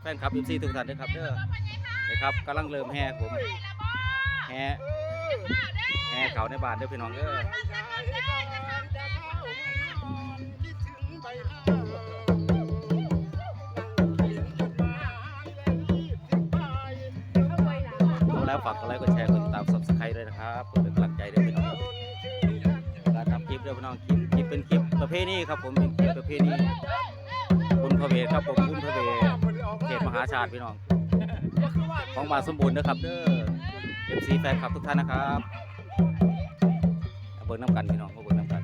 แฟนคลับ FC ทุกท่านด้วยครับเด้อนี่ครับกำลังเริ่มแห่ผมแห่แห่เขาในบ้านเด้อพี่น้องเด้อแล้วฝากกดไลค์กดแชร์กดติดตาม Subscribe ด้วยนะครับเป็นกำลังใจด้วยพี่น้องการทำคลิปด้วยพี่น้องคลิปคลิปเป็นคลิปประเภทนี้ครับผมเป็นคลิปประเภทนี้บุญพระเวทครับผมบุญพระเวท เขตมหาชาติพี่น้อง ของบานสมบูรณ์นะครับ เด้อ FC แฟนคลับทุกท่านนะครับเอาเบิ่งน้ำกันพี่น้องมาเบิ่งน้ำกัน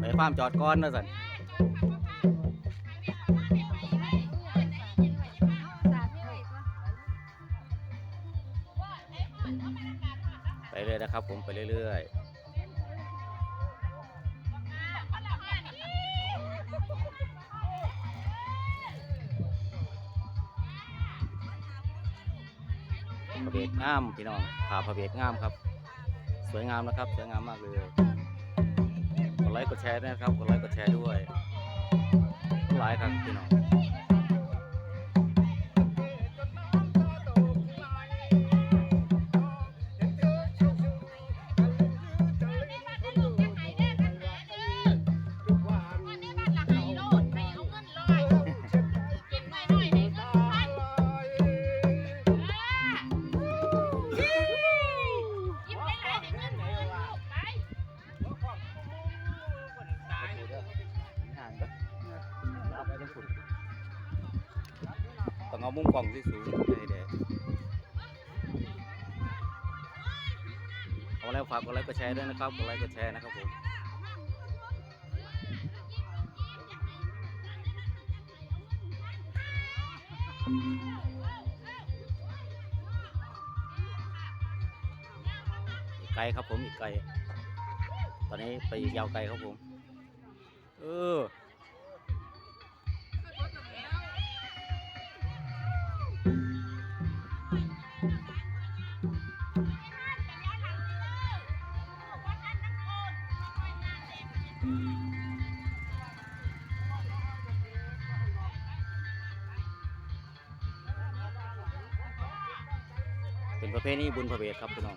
ไปฟาร์มจอดก้อนนะสัน ไปเลยนะครับ ผมไปเรื่อยๆพระเบศงามพี่น้องผาพระเบศงามครับ สวยงามนะครับ สวยงามมากเลยกดไลค์กดแชร์ด้วยนะครับกดไลค์กดแชร์ด้วยไลค์ครับพี่น้อง เอามุมกล้องที่สูงให้ได้เอาแล้วฝากกดไลค์กดแชร์ด้วยนะครับกดไลค์กดแชร์นะครับผมอีกไกลครับผมอีกไกล ตอนนี้ไปอีกยาวไกลครับผม เออ เป็นประเภทนี้บุญพระเวทครับพี่น้อง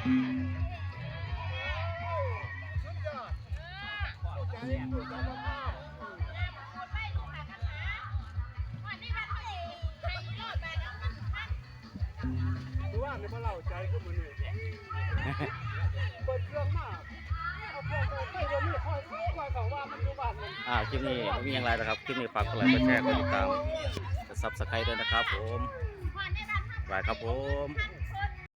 ในบ้านเราใจก็มือนี่เปิดเครื่องมากเอาเครื่องไปเดี๋ยวนี้คอยคอยเขาว่ามันอยู่บ้านมันอ่าคลิปนี้มีอย่างไรนะครับคลิปนี้ฝากกดไลค์กดแชร์กดติดตามกด subscribe ด้วยนะครับผมบายครับผม